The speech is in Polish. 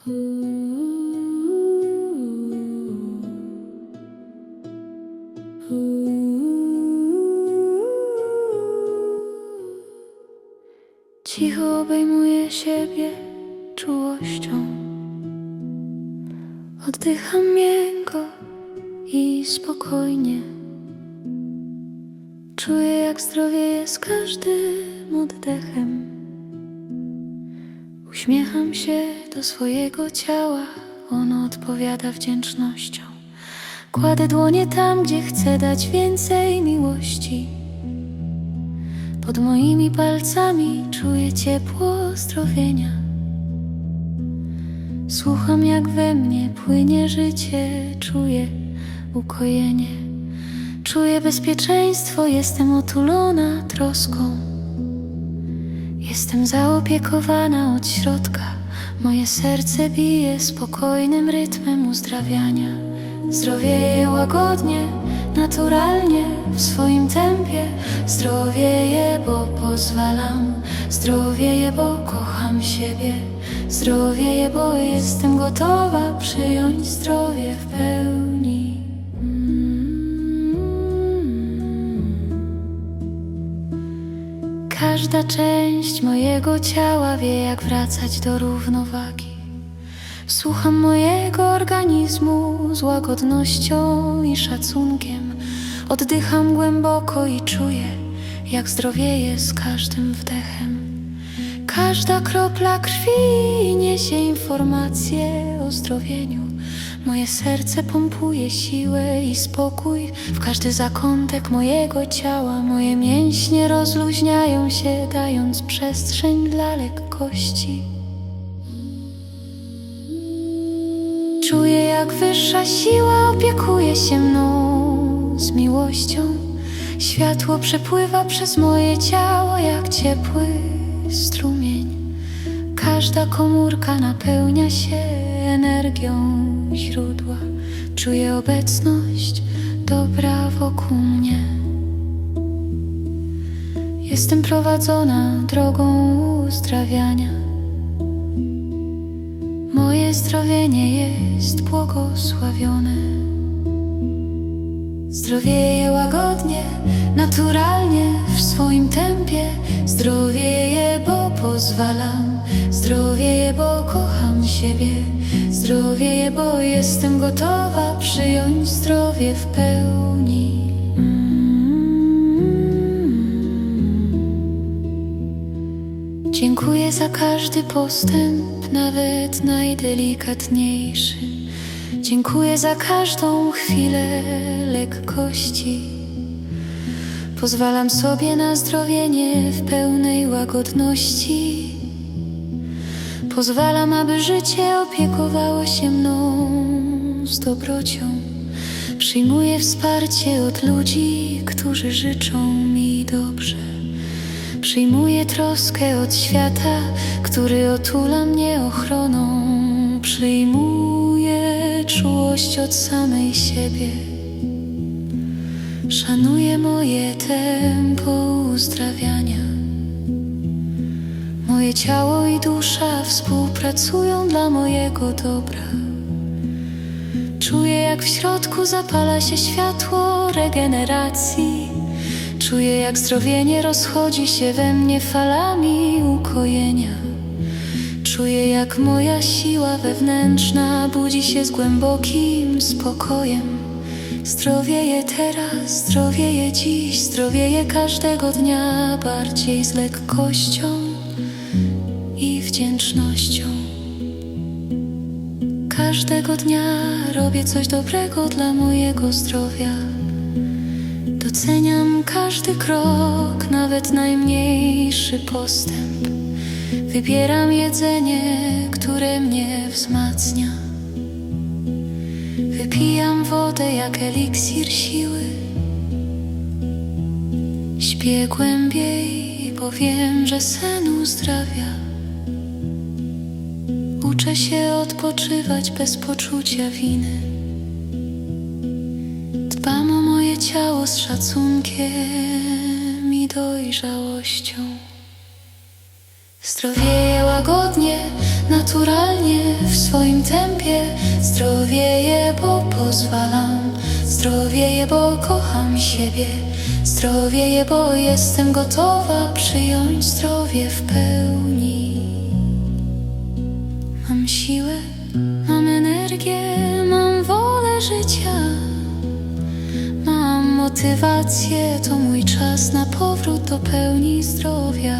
Cicho obejmuję siebie czułością. Oddycham miękko i spokojnie. Czuję, jak zdrowieje z każdym oddechem. Uśmiecham się do swojego ciała, ono odpowiada wdzięcznością. Kładę dłonie tam, gdzie chcę dać więcej miłości. Pod moimi palcami czuję ciepło zdrowienia. Słucham, jak we mnie płynie życie, czuję ukojenie. Czuję bezpieczeństwo, jestem otulona troską. Jestem zaopiekowana od środka. Moje serce bije spokojnym rytmem uzdrawiania. Zdrowieje łagodnie, naturalnie, w swoim tempie. Zdrowieje, bo pozwalam. Zdrowieje, bo kocham siebie. Zdrowieje, bo jestem gotowa przyjąć zdrowie w pełni. Każda część mojego ciała wie, jak wracać do równowagi. Słucham mojego organizmu z łagodnością i szacunkiem. Oddycham głęboko i czuję, jak zdrowieje z każdym wdechem. Każda kropla krwi niesie informacje o zdrowieniu. Moje serce pompuje siłę i spokój w każdy zakątek mojego ciała. Moje mięśnie rozluźniają się, dając przestrzeń dla lekkości. Czuję, jak wyższa siła opiekuje się mną z miłością. Światło przepływa przez moje ciało jak ciepły strumień. Każda komórka napełnia się energią źródła. Czuję obecność dobra wokół mnie. Jestem prowadzona drogą uzdrawiania. Moje zdrowienie jest błogosławione. Zdrowieje łagodnie, naturalnie, w swoim tempie. Zdrowieje, bo pozwalam. Zdrowieje, bo kocham siebie. Zdrowieje, bo jestem gotowa przyjąć zdrowie w pełni. Dziękuję za każdy postęp, nawet najdelikatniejszy. Dziękuję za każdą chwilę lekkości. Pozwalam sobie na zdrowienie w pełnej łagodności. Pozwalam, aby życie opiekowało się mną z dobrocią. Przyjmuję wsparcie od ludzi, którzy życzą mi dobrze. Przyjmuję troskę od świata, który otula mnie ochroną. Przyjmuję czułość od samej siebie. Szanuję moje tempo uzdrawiania. Moje ciało i dusza współpracują dla mojego dobra. Czuję, jak w środku zapala się światło regeneracji. Czuję, jak zdrowienie rozchodzi się we mnie falami ukojenia. Czuję, jak moja siła wewnętrzna budzi się z głębokim spokojem. Zdrowieje teraz, zdrowieje dziś, zdrowieje każdego dnia bardziej z lekkością wdzięcznością. Każdego dnia robię coś dobrego dla mojego zdrowia. Doceniam każdy krok, nawet najmniejszy postęp. Wybieram jedzenie, które mnie wzmacnia. Wypijam wodę jak eliksir siły. Śpię głębiej, bo wiem, że sen uzdrawia. Uczę się odpoczywać bez poczucia winy. Dbam o moje ciało z szacunkiem i dojrzałością. Zdrowieje łagodnie, naturalnie w swoim tempie. Zdrowieję, bo pozwalam. Zdrowieję, bo kocham siebie. Zdrowieję, bo jestem gotowa przyjąć zdrowie w pełni. Mam motywację, to mój czas na powrót do pełni zdrowia.